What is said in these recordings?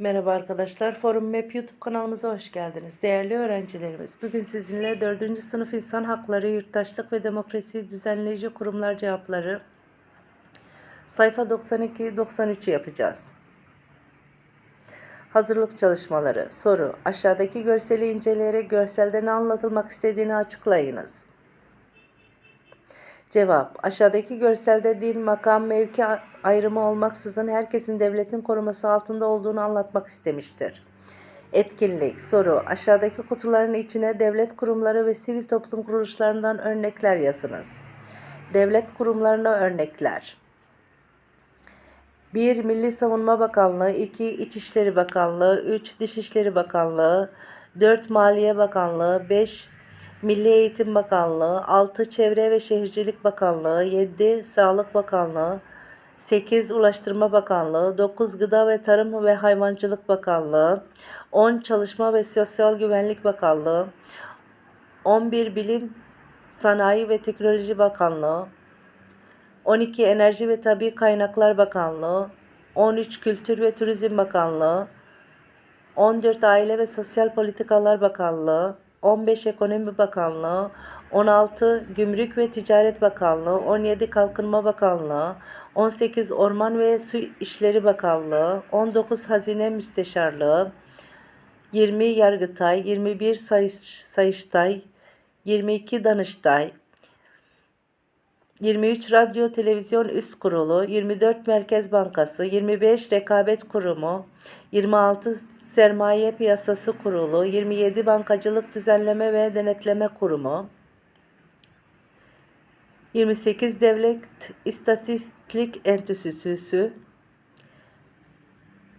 Merhaba arkadaşlar, Forum Map YouTube kanalımıza hoş geldiniz. Değerli öğrencilerimiz, bugün sizinle 4. sınıf insan hakları, yurttaşlık ve demokrasi düzenleyici kurumlar cevapları sayfa 92-93'ü yapacağız. Hazırlık çalışmaları. Soru. Aşağıdaki görseli inceleyerek görselde ne anlatılmak istediğini açıklayınız. Cevap. Aşağıdaki görselde din, makam, mevki ayrımı olmaksızın herkesin devletin koruması altında olduğunu anlatmak istemiştir. Etkinlik. Soru. Aşağıdaki kutuların içine devlet kurumları ve sivil toplum kuruluşlarından örnekler yazınız. Devlet kurumlarına örnekler. 1. Milli Savunma Bakanlığı 2. İçişleri Bakanlığı 3. Dışişleri Bakanlığı 4. Maliye Bakanlığı 5. Milli Eğitim Bakanlığı 6. Çevre ve Şehircilik Bakanlığı 7. Sağlık Bakanlığı 8. Ulaştırma Bakanlığı 9. Gıda ve Tarım ve Hayvancılık Bakanlığı 10. Çalışma ve Sosyal Güvenlik Bakanlığı 11. Bilim, Sanayi ve Teknoloji Bakanlığı 12 Enerji ve Tabi Kaynaklar Bakanlığı, 13 Kültür ve Turizm Bakanlığı, 14 Aile ve Sosyal Politikalar Bakanlığı, 15 Ekonomi Bakanlığı, 16 Gümrük ve Ticaret Bakanlığı, 17 Kalkınma Bakanlığı, 18 Orman ve Su İşleri Bakanlığı, 19 Hazine Müsteşarlığı, 20 Yargıtay, 21 Sayış, Sayıştay, 22 Danıştay, 23 Radyo Televizyon Üst Kurulu, 24 Merkez Bankası, 25 Rekabet Kurumu, 26 Sermaye Piyasası Kurulu, 27 Bankacılık Düzenleme ve Denetleme Kurumu, 28 Devlet İstatistik Enstitüsü,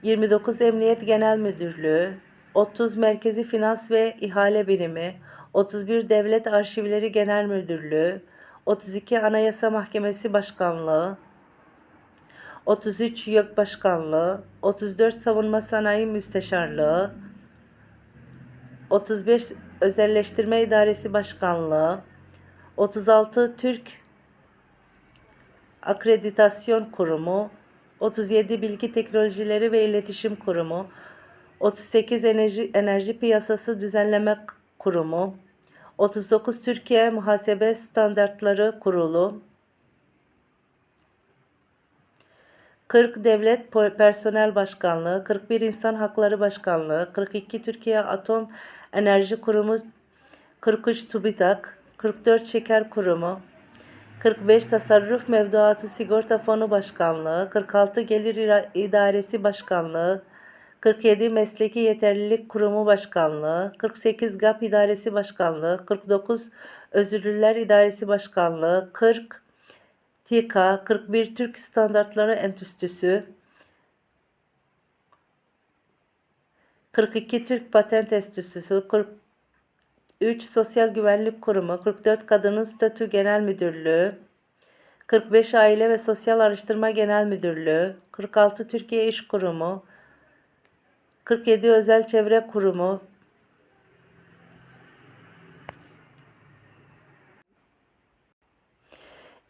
29 Emniyet Genel Müdürlüğü, 30 Merkezi Finans ve İhale Birimi, 31 Devlet Arşivleri Genel Müdürlüğü, 32 Anayasa Mahkemesi Başkanlığı, 33 YÖK Başkanlığı, 34 Savunma Sanayi Müsteşarlığı, 35 Özelleştirme İdaresi Başkanlığı, 36 Türk Akreditasyon Kurumu, 37 Bilgi Teknolojileri ve İletişim Kurumu, 38 Enerji, Enerji Piyasası Düzenleme Kurumu, 39 Türkiye Muhasebe Standartları Kurulu, 40 Devlet Personel Başkanlığı, 41 İnsan Hakları Başkanlığı, 42 Türkiye Atom Enerji Kurumu, 43 TÜBİTAK, 44 Şeker Kurumu, 45 Tasarruf Mevduatı Sigorta Fonu Başkanlığı, 46 Gelir İdaresi Başkanlığı, 47 Mesleki Yeterlilik Kurumu Başkanlığı, 48 GAP İdaresi Başkanlığı, 49 Özürlüler İdaresi Başkanlığı, 40 TİKA, 41 Türk Standartları Enstitüsü, 42 Türk Patent Enstitüsü, 43 Sosyal Güvenlik Kurumu, 44 Kadının Statü Genel Müdürlüğü, 45 Aile ve Sosyal Araştırma Genel Müdürlüğü, 46 Türkiye İş Kurumu, 47 Özel Çevre Kurumu,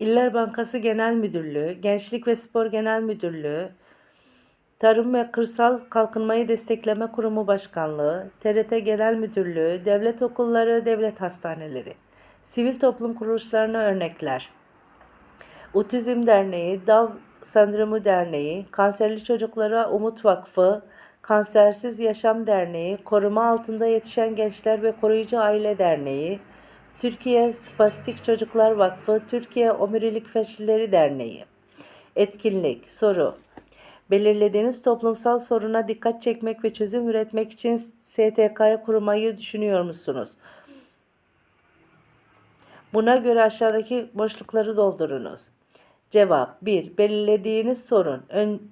İller Bankası Genel Müdürlüğü, Gençlik ve Spor Genel Müdürlüğü, Tarım ve Kırsal Kalkınmayı Destekleme Kurumu Başkanlığı, TRT Genel Müdürlüğü, Devlet Okulları, Devlet Hastaneleri, Sivil Toplum Kuruluşlarına örnekler. Otizm Derneği, Down Sendromu Derneği, Kanserli Çocuklara Umut Vakfı, Kansersiz Yaşam Derneği, Koruma Altında Yetişen Gençler ve Koruyucu Aile Derneği, Türkiye Spastik Çocuklar Vakfı, Türkiye Omurilik Felçlileri Derneği. Etkinlik, soru. Belirlediğiniz toplumsal soruna dikkat çekmek ve çözüm üretmek için STK'yı kurmayı düşünüyor musunuz? Buna göre aşağıdaki boşlukları doldurunuz. Cevap 1. Belirlediğiniz sorun.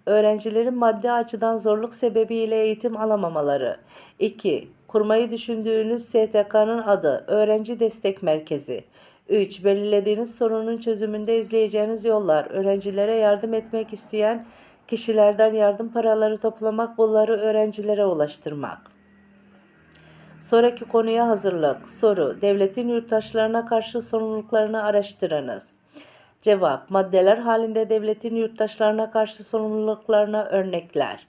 Öğrencilerin maddi açıdan zorluk sebebiyle eğitim alamamaları. 2. Kurmayı düşündüğünüz STK'nın adı. Öğrenci Destek Merkezi. 3. Belirlediğiniz sorunun çözümünde izleyeceğiniz yollar. Öğrencilere yardım etmek isteyen kişilerden yardım paraları toplamak, bunları öğrencilere ulaştırmak. Sonraki konuya hazırlık. Soru. Devletin yurttaşlarına karşı sorumluluklarını araştırınız. Cevap. Maddeler halinde devletin yurttaşlarına karşı sorumluluklarına örnekler.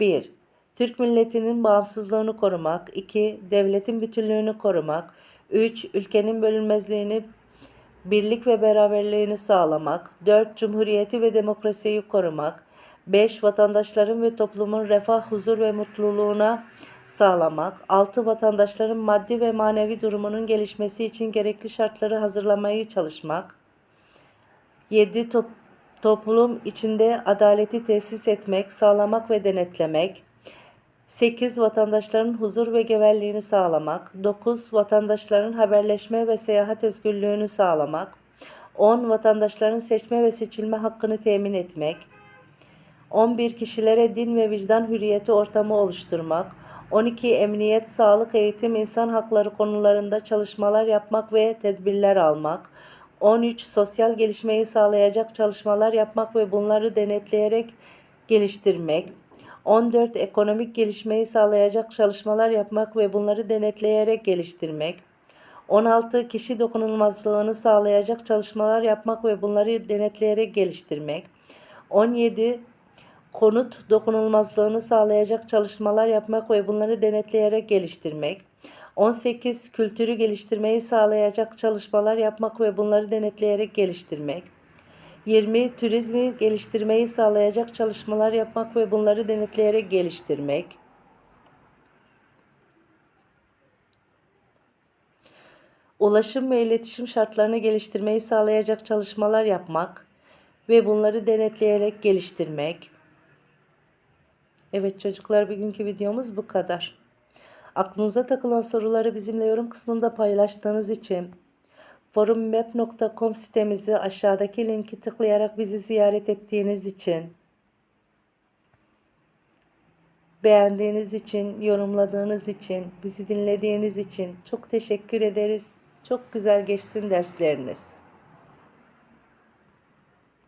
1. Türk milletinin bağımsızlığını korumak. 2. Devletin bütünlüğünü korumak. 3. Ülkenin bölünmezliğini, birlik ve beraberliğini sağlamak. 4. Cumhuriyeti ve demokrasiyi korumak. 5. Vatandaşların ve toplumun refah, huzur ve mutluluğuna sağlamak. 6. Vatandaşların maddi ve manevi durumunun gelişmesi için gerekli şartları hazırlamayı çalışmak. 7. Top, toplum içinde adaleti tesis etmek, sağlamak ve denetlemek. 8. Vatandaşların huzur ve güvenliğini sağlamak. 9. Vatandaşların haberleşme ve seyahat özgürlüğünü sağlamak. 10. Vatandaşların seçme ve seçilme hakkını temin etmek. 11 kişilere din ve vicdan hürriyeti ortamı oluşturmak, 12 emniyet, sağlık, eğitim, insan hakları konularında çalışmalar yapmak ve tedbirler almak, 13 sosyal gelişmeyi sağlayacak çalışmalar yapmak ve bunları denetleyerek geliştirmek, 14 ekonomik gelişmeyi sağlayacak çalışmalar yapmak ve bunları denetleyerek geliştirmek, 16 kişi dokunulmazlığını sağlayacak çalışmalar yapmak ve bunları denetleyerek geliştirmek, 17 konut dokunulmazlığını sağlayacak çalışmalar yapmak ve bunları denetleyerek geliştirmek. 18. Kültürü geliştirmeyi sağlayacak çalışmalar yapmak ve bunları denetleyerek geliştirmek. 20. Turizmi geliştirmeyi sağlayacak çalışmalar yapmak ve bunları denetleyerek geliştirmek. Ulaşım ve iletişim şartlarını geliştirmeyi sağlayacak çalışmalar yapmak ve bunları denetleyerek geliştirmek. Evet çocuklar bugünkü videomuz bu kadar. Aklınıza takılan soruları bizimle yorum kısmında paylaştığınız için forummap.com sitemizi aşağıdaki linki tıklayarak bizi ziyaret ettiğiniz için beğendiğiniz için, yorumladığınız için, bizi dinlediğiniz için çok teşekkür ederiz. Çok güzel geçsin dersleriniz.